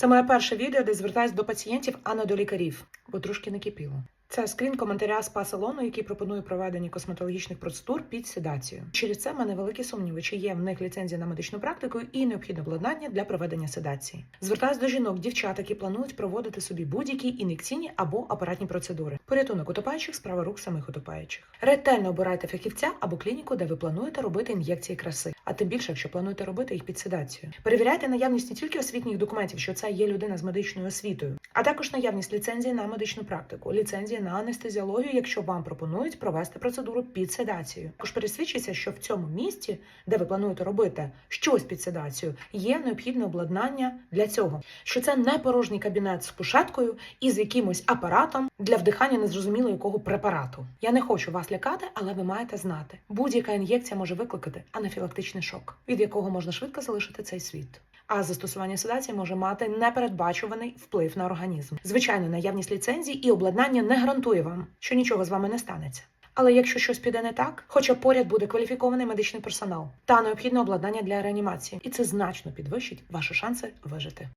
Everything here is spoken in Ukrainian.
Це моє перше відео, де звертаюсь до пацієнтів, а не до лікарів, бо трошки накипіло. Це скрін коментаря спа салону, який пропонує проведення косметологічних процедур під седацією. Через це в мене великі сумніви, чи є в них ліцензія на медичну практику і необхідне обладнання для проведення седації. Звертаюсь до жінок, дівчат, які планують проводити собі будь-які ін'єкційні або апаратні процедури. Порятунок утопаючих справа рук самих утопаючих. Ретельно обирайте фахівця або клініку, де ви плануєте робити ін'єкції краси, а тим більше, якщо плануєте робити їх під седацією. Перевіряйте наявність не тільки освітніх документів, що це є людина з медичною освітою, а також наявність ліцензії на медичну практику, ліцензії на анестезіологію, якщо вам пропонують провести процедуру під седацією. Також пересвідчіться, що в цьому місці, де ви плануєте робити щось під седацією, є необхідне обладнання для цього. Що це не порожній кабінет з кушеткою і з якимось апаратом для вдихання незрозуміло якого препарату. Я не хочу вас лякати, але ви маєте знати, будь-яка ін'єкція може викликати анафілактичний шок, від якого можна швидко залишити цей світ. А застосування седації може мати непередбачуваний вплив на організм. Звичайно, наявність ліцензії і обладнання не гарантує вам, що нічого з вами не станеться. Але якщо щось піде не так, хоча поряд буде кваліфікований медичний персонал та необхідне обладнання для реанімації, і це значно підвищить ваші шанси вижити.